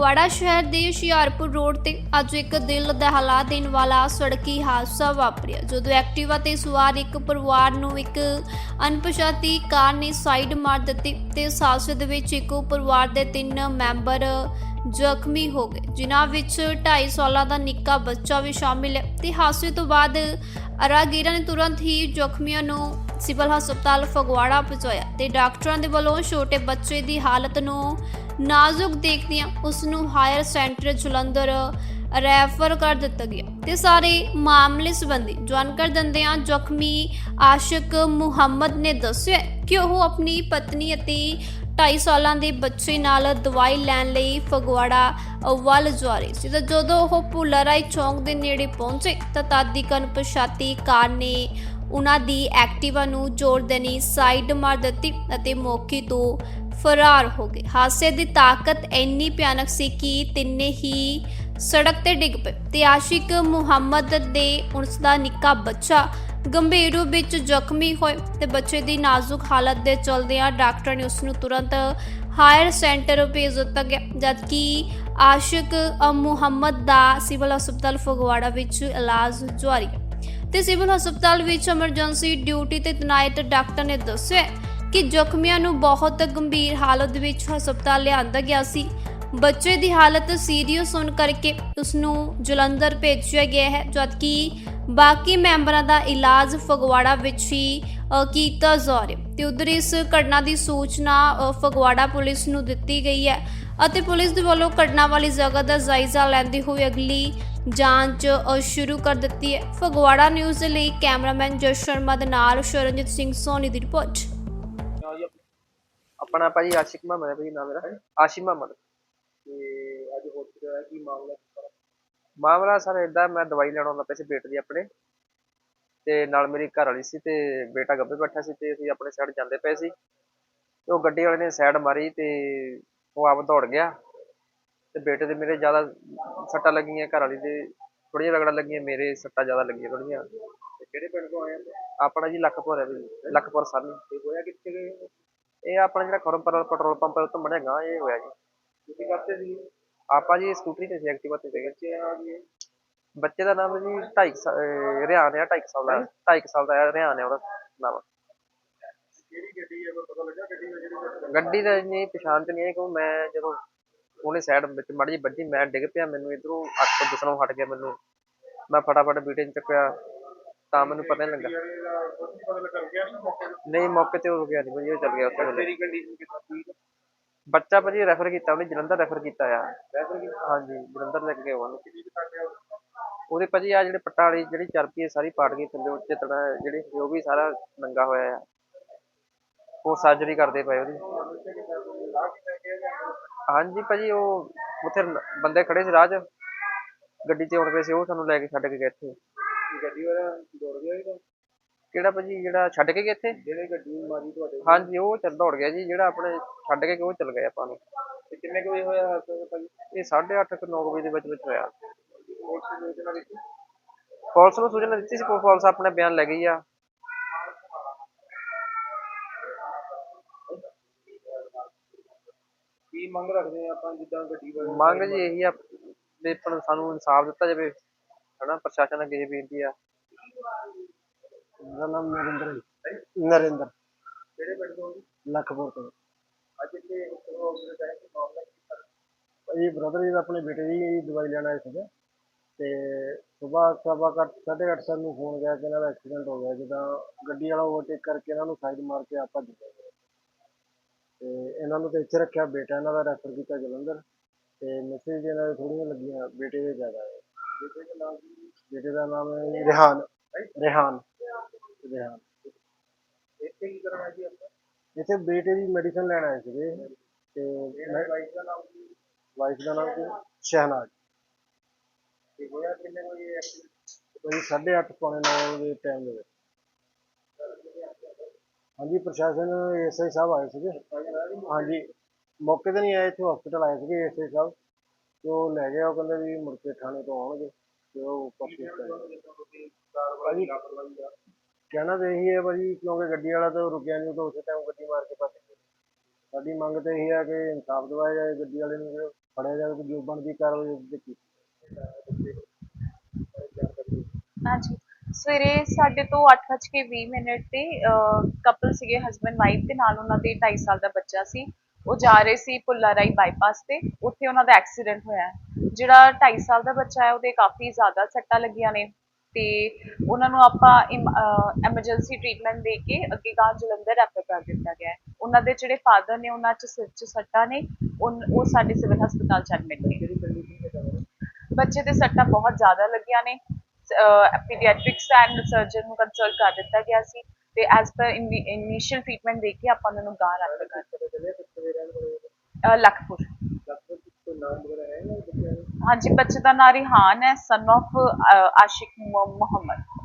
ਫਗਵਾੜਾ ਸ਼ਹਿਰ ਦੇ ਹੁਸ਼ਿਆਰਪੁਰ ਰੋਡ ਤੇ ਅੱਜ ਇੱਕ ਦਿਲ ਦਹਿਲਾ ਦੇਣ ਵਾਲਾ ਸੜਕੀ ਹਾਦਸਾ ਵਾਪਰਿਆ, ਜਦੋਂ ਐਕਟਿਵਾ ਤੇ ਸਵਾਰ ਇੱਕ ਪਰਿਵਾਰ ਨੂੰ ਇੱਕ ਅਣਪਛਾਤੀ ਕਾਰ ਨੇ ਸਾਈਡ ਮਾਰ ਦਿੱਤੀ ਤੇ ਇਸ ਹਾਦਸੇ ਦੇ ਵਿੱਚ ਇੱਕੋ ਪਰਿਵਾਰ ਦੇ ਤਿੰਨ ਮੈਂਬਰ ਜ਼ਖਮੀ ਹੋ ਗਏ, ਜਿਨ੍ਹਾਂ ਵਿੱਚ 2.5 ਸਾਲਾਂ ਦਾ ਨਿੱਕਾ ਬੱਚਾ ਵੀ ਸ਼ਾਮਿਲ ਹੈ ਤੇ ਹਾਦਸੇ ਤੋਂ ਬਾਅਦ ਰਾਹਗੀਰਾਂ ਨੇ ਤੁਰੰਤ ਹੀ ਜ਼ਖਮੀਆਂ ਨੂੰ ਸਿਵਲ ਹਸਪਤਾਲ ਫਗਵਾੜਾ ਪਹੁੰਚਾਇਆ ਤੇ ਡਾਕਟਰਾਂ ਦੇ ਵੱਲੋਂ ਛੋਟੇ ਬੱਚੇ ਦੀ ਹਾਲਤ ਨੂੰ ਨਾਜ਼ੁਕ ਦੇਖਦਿਆਂ ਉਸ ਨੂੰ ਹਾਇਰ ਸੈਂਟਰ ਜਲੰਧਰ ਰੈਫਰ ਕਰ ਦਿੱਤਾ ਗਿਆ। ਤੇ ਸਾਰੇ ਮਾਮਲੇ ਸੰਬੰਧੀ ਜਾਣਕਾਰੀ ਦਿੰਦਿਆਂ ਜ਼ਖਮੀ ਆਸ਼ਿਕ ਮੁਹੰਮਦ ਨੇ ਦੱਸਿਆ ਕਿ ਉਹ ਆਪਣੀ ਪਤਨੀ ਅਤੇ 2.5 ਸਾਲਾਂ ਦੇ ਬੱਚੇ ਨਾਲ ਦਵਾਈ ਲੈਣ ਲਈ ਫਗਵਾੜਾ ਵੱਲ ਜਾ ਰਹੇ ਸੀ ਤਾਂ ਜਦੋਂ ਉਹ ਭੁੱਲਰਾਈ ਚੌਂਕ ਦੇ ਨੇੜੇ ਪਹੁੰਚੇ ਤਾਂ ਤਾਦੀਕਨ ਪਛਾਤੀ ਕਾਰ ਨੇ ਉਹਨਾਂ ਦੀ ਐਕਟਿਵਾ ਨੂੰ ਜੋਰ ਦੇਣੀ ਸਾਈਡ ਮਾਰ ਦਿੱਤੀ ਅਤੇ ਮੌਕੇ ਤੋਂ ਫਰਾਰ ਹੋ ਗਏ। ਹਾਦਸੇ ਦੀ ਤਾਕਤ ਇੰਨੀ ਭਿਆਨਕ ਸੀ ਕਿ ਤਿੰਨੇ ਹੀ ਸੜਕ ਤੇ ਡਿੱਗ ਪਏ ਤੇ ਆਸ਼ਿਕ ਮੁਹੰਮਦ ਦੇ ਉਸ ਦਾ ਨਿੱਕਾ ਬੱਚਾ ਗੰਭੀਰ ਰੂਪ ਵਿੱਚ ਜ਼ਖਮੀ ਹੋਏ ਤੇ ਬੱਚੇ ਦੀ ਨਾਜ਼ੁਕ ਹਾਲਤ ਦੇ ਚਲਦਿਆਂ ਡਾਕਟਰ ਨੇ ਉਸ ਨੂੰ ਤੁਰੰਤ ਹਾਇਰ ਸੈਂਟਰ ਭੇਜ ਦਿੱਤਾ ਗਿਆ, ਜਦਕਿ ਆਸ਼ਿਕ ਮੁਹੰਮਦ ਦਾ ਸਿਵਲ ਹਸਪਤਾਲ ਫਗਵਾੜਾ ਵਿੱਚ ਇਲਾਜ ਜਾਰੀ ਹੈ। ਤੇ ਸਿਵਲ ਹਸਪਤਾਲ ਵਿੱਚ ਐਮਰਜੈਂਸੀ ਡਿਊਟੀ ਤੇ ਤਨਾਇਤ ਡਾਕਟਰ ਨੇ ਦੱਸਿਆ ਕਿ ਜ਼ਖਮੀਆਂ ਨੂੰ ਬਹੁਤ ਗੰਭੀਰ ਹਾਲਤ ਵਿੱਚ ਹਸਪਤਾਲ ਲਿਆਂਦਾ ਗਿਆ ਸੀ। ਬੱਚੇ ਦੀ ਹਾਲਤ ਸੀਰੀਅਸ ਹੋਣ ਕਰਕੇ ਉਸ ਨੂੰ ਜਲੰਧਰ ਭੇਜਿਆ ਗਿਆ ਹੈ, ਜਦਕਿ ਬਾਕੀ ਮੈਂਬਰਾਂ ਦਾ ਇਲਾਜ ਫਗਵਾੜਾ ਵਿੱਚ ਹੀ ਕੀਤਾ ਜਾ ਰਿਹਾ ਤੇ ਉਧਰ ਇਸ ਘਟਨਾ ਦੀ ਸੂਚਨਾ ਫਗਵਾੜਾ ਪੁਲਿਸ ਨੂੰ ਦਿੱਤੀ ਗਈ ਹੈ ਅਤੇ ਪੁਲਿਸ ਦੇ ਵੱਲੋਂ ਘਟਨਾ ਵਾਲੀ ਜਗ੍ਹਾ ਦਾ ਜਾਇਜ਼ਾ ਲੈਂਦੇ ਹੋਏ ਅਗਲੀ ਜਾਂਚ ਸ਼ੁਰੂ ਕਰ ਦਿੱਤੀ ਹੈ। ਫਗਵਾੜਾ ਨਿਊਜ਼ ਲਈ ਕੈਮਰਾਮੈਨ ਜਸ ਸ਼ਰਮਾ ਦੇ ਨਾਲ ਸ਼ਰਨਜੀਤ ਸਿੰਘ ਸੋਨੀ ਦੀ ਰਿਪੋਰਟ। ਆਪਣਾ ਭਾਜੀ ਆਸ਼ਿਕ ਮੁਹੰਮਦ ਹੈ, ਭਾਜੀ ਨਾਮ ਮੇਰਾ ਆਸ਼ਿਕ ਮੁਹੰਮਦ ਤੇ ਅੱਜ ਹਸਪੀਟਲ ਆਇਆ ਕੀ ਮਾਮਲਾ ਮਾਮਲਾ ਸਰ ਏਦਾਂ, ਮੈਂ ਦਵਾਈ ਲੈਣ ਆਉਂਦਾ ਪਿਆ ਸੀ ਬੇਟੇ ਦੀ ਆਪਣੇ। ਤੇ ਨਾਲ ਮੇਰੀ ਘਰ ਵਾਲੀ ਸੀ ਤੇ ਬੇਟਾ ਗੱਭੇ ਬੈਠਾ ਸੀ ਤੇ ਅਸੀਂ ਆਪਣੇ ਸਾਈਡ ਜਾਂਦੇ ਪਏ ਸੀ। ਤੇ ਉਹ ਗੱਡੀ ਵਾਲੇ ਨੇ ਸਾਈਡ ਮਾਰੀ ਤੇ ਉਹ ਆਪ ਦੌੜ ਗਿਆ। ਤੇ ਬੇਟੇ ਦੇ ਮੇਰੇ ਜ਼ਿਆਦਾ ਸੱਟਾਂ ਲੱਗੀਆਂ ਘਰ ਵਾਲੀ ਦੇ ਥੋੜ੍ਹੀਆਂ ਰਗੜਾਂ ਲੱਗੀਆਂ ਮੇਰੇ ਸੱਟਾਂ ਜ਼ਿਆਦਾ ਲੱਗੀਆਂ ਥੋੜ੍ਹੀਆਂ। ਤੇ ਕਿਹੜੇ ਪਿੰਡ ਤੋਂ ਆਏ ਆਪਣਾ ਜੀ ਲੱਖਪੁਰ ਹੈ ਵੀ ਲੱਖਪੁਰ ਸਾਨੀ ਤੇ ਹੋਇਆ ਕਿੱਥੇ ਗਏ ਇਹ ਆਪਣਾ ਜਿਹੜਾ ਖਰਮਪੁਰ ਪੈਟਰੋਲ ਪੰਪ ਹੈ ਉੱਥੋਂ ਬਣੇਗਾ ਇਹ ਹੋਇਆ ਜੀ। ਤੁਸੀਂ ਕਰਤੇ ਸੀ ਆਪਾਂ ਜੀ ਸਕੂਟਰੀ ਤੇ ਸੀ ਐਕਟਿਵਾ ਤੇ ਸੀਗੇ। ਬੱਚੇ ਆ ਗਏ। ਬੱਚੇ ਦਾ ਨਾਮ ਜੀ 2.5 ਰਿਆਨ ਹੈ 2.5 ਸਾਲ ਦਾ 2.5 ਸਾਲ ਦਾ ਹੈ, ਰਿਆਨ ਹੈ ਉਹਦਾ ਨਾਮ। ਕਿਹੜੀ ਗੱਡੀ ਹੈ ਕੋਈ ਪਤਾ ਲੱਗਾ ਗੱਡੀ ਦਾ ਜਿਹੜੀ ਗੱਡੀ ਦਾ ਨਹੀਂ ਪਛਾਣ ਚ ਨਹੀਂ ਹੈ ਕਿਉਂ ਮੈਂ ਜਦੋਂ ਉਹਨੇ ਸਾਈਡ ਵਿੱਚ ਮੜੀ ਜੀ ਵੱਜੀ ਮੈਂ ਡਿੱਗ ਪਿਆ ਮੈਨੂੰ ਇਧਰੋਂ ਅੱਖ ਦਿਸਣੋਂ ਹਟ ਗਿਆ ਮੈਨੂੰ। ਮੈਂ ਫਟਾਫਟ ਬੀਟੇ ਚ ਚੱਕਿਆ ਤਾਂ ਮੈਨੂੰ ਪਤਾ ਨਹੀਂ ਲੱਗਾ। ਨਹੀਂ ਮੌਕੇ ਤੇ ਹੋ ਗਿਆ ਨਹੀਂ ਭਾਜੀ ਉਹ ਚੱਲ ਗਿਆ ਉੱਥੇ। ਵੇਲੇ। ਬੱਚਾ ਭਾਜੀ ਰੈਫਰ ਕੀਤਾ ਉਹਨੇ ਜਲੰਧਰ ਰੈਫਰ ਕੀਤਾ ਆ। ਹਾਂਜੀ ਜਲੰਧਰ ਲੈ ਕੇ ਗਏ ਉਹਨੂੰ ਉਹਦੇ ਭਾਜੀ ਆ ਜਿਹੜੇ ਪੱਟਾਂ ਵਾਲੀ ਜਿਹੜੀ ਚਰਬੀ ਹੈ ਸਾਰੀ ਪਾੜ ਗਈ ਥੱਲੇ ਉੱਤੇ ਤੜਾ ਜਿਹੜੀ ਜੋ ਵੀ ਸਾਰਾ ਨੰਗਾ ਹੋਇਆ ਆ। ਉਹ ਸਰਜਰੀ ਕਰਦੇ ਪਏ ਉਹਦੀ। ਹਾਂਜੀ ਭਾਜੀ ਉਹ ਉੱਥੇ ਬੰਦੇ ਖੜੇ ਸੀ ਰਾਹ 'ਚ। ਗੱਡੀ 'ਚ ਆਉਣ ਪਏ ਸੀ ਉਹ ਸਾਨੂੰ ਲੈ ਕੇ ਛੱਡ ਕੇ ਗਏ ਇੱਥੇ। ਗੱਡੀ ਵਾਲਾ ਦੌੜ ਗਿਆ ਇਹਦਾ ਕਿਹੜਾ ਭਾਜੀ ਜਿਹੜਾ ਛੱਡ ਕੇ ਗਏ ਇੱਥੇ? ਜਿਹੜੇ ਗੱਡੀ ਮਾਰੀ ਤੁਹਾਡੇ ਹਾਂਜੀ ਉਹ ਚੱਲ ਦੌੜ ਗਿਆ ਜੀ ਜਿਹੜਾ ਆਪਣੇ ਛੱਡ ਕੇ ਉਹ ਚੱਲ ਗਏ ਆਪਾਂ ਨੂੰ। ਤੇ ਕਿੰਨੇ ਕੁ ਵਜੇ ਹੋਇਆ ਹਾਦਸਾ ਭਾਜੀ? ਇਹ 8:30 ਤੋਂ 9 ਵਜੇ ਦੇ ਵਿੱਚ ਵਿੱਚ ਹੋਇਆ। ਪੁਲਿਸ ਨੂੰ ਸੂਚਨਾ ਦਿੱਤੀ? ਪੁਲਿਸ ਨੂੰ ਸੂਚਨਾ ਦਿੱਤੀ ਸੀ ਪੁਲਿਸ ਆਪਣੇ ਬਿਆਨ ਲੈ ਗਈ ਆ। ਕੀ ਮੰਗ ਰੱਖਦੇ ਆ ਆਪਾਂ ਜਿੱਦਾਂ ਗੱਡੀ ਵਾਲੇ ਮੰਗ ਜੀ ਇਹੀ ਆ ਵੀ ਆਪਾਂ ਨੂੰ- ਸਾਨੂੰ ਇਨਸਾਫ ਦਿੱਤਾ ਜਾਵੇ ਹਨਾ? ਪ੍ਰਸ਼ਾਸਨ ਅੱਗੇ ਇਹ ਬੇਨਤੀ ਆ। ਮੇਰਾ ਨਾਮ ਨਰਿੰਦਰ ਹੈ ਨਰਿੰਦਰ। ਕਿਹੜੇ ਪਿੰਡ ਤੋਂ ਜੀ? ਲੱਖਪੁਰ ਤੋਂ। ਅੱਜ ਇੱਥੇ ਕਿ ਮਾਮਲਾ ਕੀ ਇਹ ਬ੍ਰਦਰ ਜੀ ਦਾ ਆਪਣੇ ਬੇਟੇ ਦੀ ਦਵਾਈ ਲੈਣ ਆਏ ਸੀਗੇ। ਤੇ ਸਵੇਰ ਸਵਾ ਕੁ ਅੱਠ ਸਾਢੇ ਅੱਠ ਸਾਨੂੰ ਫੋਨ ਗਿਆ ਕਿ ਇਹਨਾਂ ਦਾ ਐਕਸੀਡੈਂਟ ਹੋ ਗਿਆ। ਜਿੱਦਾਂ ਗੱਡੀ ਵਾਲਾ ਓਵਰਟੇਕ ਕਰਕੇ ਇਹਨਾਂ ਨੂੰ ਸਾਈਡ ਮਾਰ ਕੇ ਆਪਾਂ ਭੱਜ ਤੇ ਇਹਨਾਂ ਨੂੰ ਤੇ ਇੱਥੇ ਰੱਖਿਆ ਬੇਟਾ ਇਹਨਾਂ ਦਾ ਰੈਫਰ ਕੀਤਾ ਜਲੰਧਰ ਤੇ ਮੈਸੇਜ ਇਹਨਾਂ ਦੇ ਥੋੜੀਆਂ ਲੱਗੀਆਂ ਬੇਟੇ ਦੇ ਜ਼ਿਆਦਾ ਹੈ ਬੇਟੇ ਦਾ ਨਾਮ ਕੀ ਬੇਟੇ ਦਾ ਨਾਮ ਹੈ ਜੀ ਰਿਹਾਨ। ਰਿਹਾਨ। ਰਿਹਾਨ। ਇੱਥੇ ਕੀ ਕਰਨਾ ਜੀ ਆਪਾਂ? ਇੱਥੇ ਬੇਟੇ ਦੀ ਮੈਡੀਸਨ ਲੈਣ ਆਏ ਸੀਗੇ ਤੇ ਇਹਨਾਂ ਦਾ ਨਾਮ ਵਾਈਫ ਦਾ ਨਾਮ ਕੀ? ਸ਼ਹਿਨਾਜ਼। ਤੇ ਹੋਇਆ ਕਿੰਨੇ ਵਜੇ ਐਕਸੀਡੈਂਟ? ਕੋਈ 8:30 ਪੌਣੇ 9 ਦੇ ਟਾਈਮ ਦੇ ਵਿੱਚ। ਹਾਂਜੀ, ਪ੍ਰਸ਼ਾਸਨ ਐਸਆਈ ਸਾਹਿਬ ਆਏ ਸੀਗੇ। ਹਾਂਜੀ, ਮੌਕੇ ਤੇ ਨਹੀਂ ਆਏ, ਇੱਥੇ ਹਸਪੀਟਲ ਆਏ ਸੀਗੇ ਐਸਆਈ ਸਾਹਿਬ। ਤੇ ਉਹ ਲੈ ਗਏ, ਉਹ ਕਹਿੰਦੇ ਵੀ ਮੁੜ ਕੇ ਥਾਣੇ ਤੋਂ ਆਉਣਗੇ, ਤੇ ਉਹ ਪਰਚੀ ਕਾਰਵਾਈ ਕਹਿਣਾ ਤਾਂ ਇਹੀ ਹੈ ਭਾਜੀ, ਕਿਉਂਕਿ ਗੱਡੀ ਵਾਲਾ ਤਾਂ ਰੁਕਿਆ ਨਹੀਂ ਤਾਂ ਉਸੇ ਟਾਈਮ ਗੱਡੀ ਮਾਰ ਕੇ ਭੱਜ ਗਿਆ। ਸਾਡੀ ਮੰਗ ਤੇ ਇਹੀ ਹੈ ਕਿ ਇਨਸਾਫ ਦਿਵਾਇਆ ਜਾਏ, ਗੱਡੀ ਵਾਲੇ ਨੂੰ ਫੜਿਆ ਜਾਵੇ ਤੇ ਜੋ ਬਣਦੀ ਕਾਰਵਾਈ ਕੀਤੀ ਹਾਂਜੀ। ਸਵੇਰੇ ਸਾਡੇ ਤੋਂ 8:20 ਮਿੰਟ ਤੇ ਕਪਲ ਸੀਗੇ ਹਸਬੰਡ ਵਾਈਫ ਤੇ, ਨਾਲ ਉਹਨਾਂ ਦੇ 2.5 ਸਾਲ ਦਾ ਬੱਚਾ ਸੀ। ਉਹ ਜਾ ਰਹੇ ਸੀ ਪੁੱਲਾ ਬਾਈਪਾਸ ਤੇ। ਉੱਥੇ ਉਹਨਾਂ ਦਾ ਐਕਸੀਡੈਂਟ ਹੋਇਆ। ਹੈ। ਜਿਹੜਾ 2.5 ਸਾਲ ਦਾ ਬੱਚਾ ਹੈ, ਉਹਦੇ ਕਾਫੀ ਜ਼ਿਆਦਾ ਸੱਟਾਂ ਲੱਗੀਆਂ ਨੇ ਤੇ ਉਹਨਾਂ ਨੂੰ ਆਪਾਂ ਐਮਰਜੈਂਸੀ ਟ੍ਰੀਟਮੈਂਟ ਦੇ ਕੇ ਅੱਗੇ ਗਾਂ ਜਲੰਧਰ ਰੈਫਰ ਕਰ ਦਿੱਤਾ ਗਿਆ ਹੈ। ਉਹਨਾਂ ਦੇ ਜਿਹੜੇ ਫਾਦਰ ਨੇ, ਉਹਨਾਂ 'ਚ ਸਿਰ 'ਚ ਸੱਟਾਂ ਨੇ। ਉਹ ਸਾਡੇ ਸਿਵਲ ਹਸਪਤਾਲ 'ਚ ਐਡਮਿਟ ਨੇ। ਬੱਚੇ ਦੇ ਸੱਟਾਂ ਬਹੁਤ ਜ਼ਿਆਦਾ ਲੱਗੀਆਂ ਨੇ। ਪੀਡੀਆਟ੍ਰਿਕਸ ਐਂਡ ਸਰਜਨ ਨੂੰ ਕੰਸਲਟ ਕਰ ਦਿੱਤਾ ਗਿਆ ਸੀ ਤੇ ਐਸ ਪਰ ਇਨੀਸ਼ੀਅਲ ਟ੍ਰੀਟਮੈਂਟ ਦੇ ਕੇ ਆਪਾਂ ਉਹਨਾਂ ਨੂੰ ਗਾਂ ਕਰ ਦਿੱਤਾ। ਲਖਪੁਰ। ਹਾਂਜੀ ਬੱਚੇ ਦਾ ਨਾਂ ਰਿਹਾਨ ਹੈ ਸਨ of ਆਸ਼ਿਕ ਮੁਹੰਮਦ।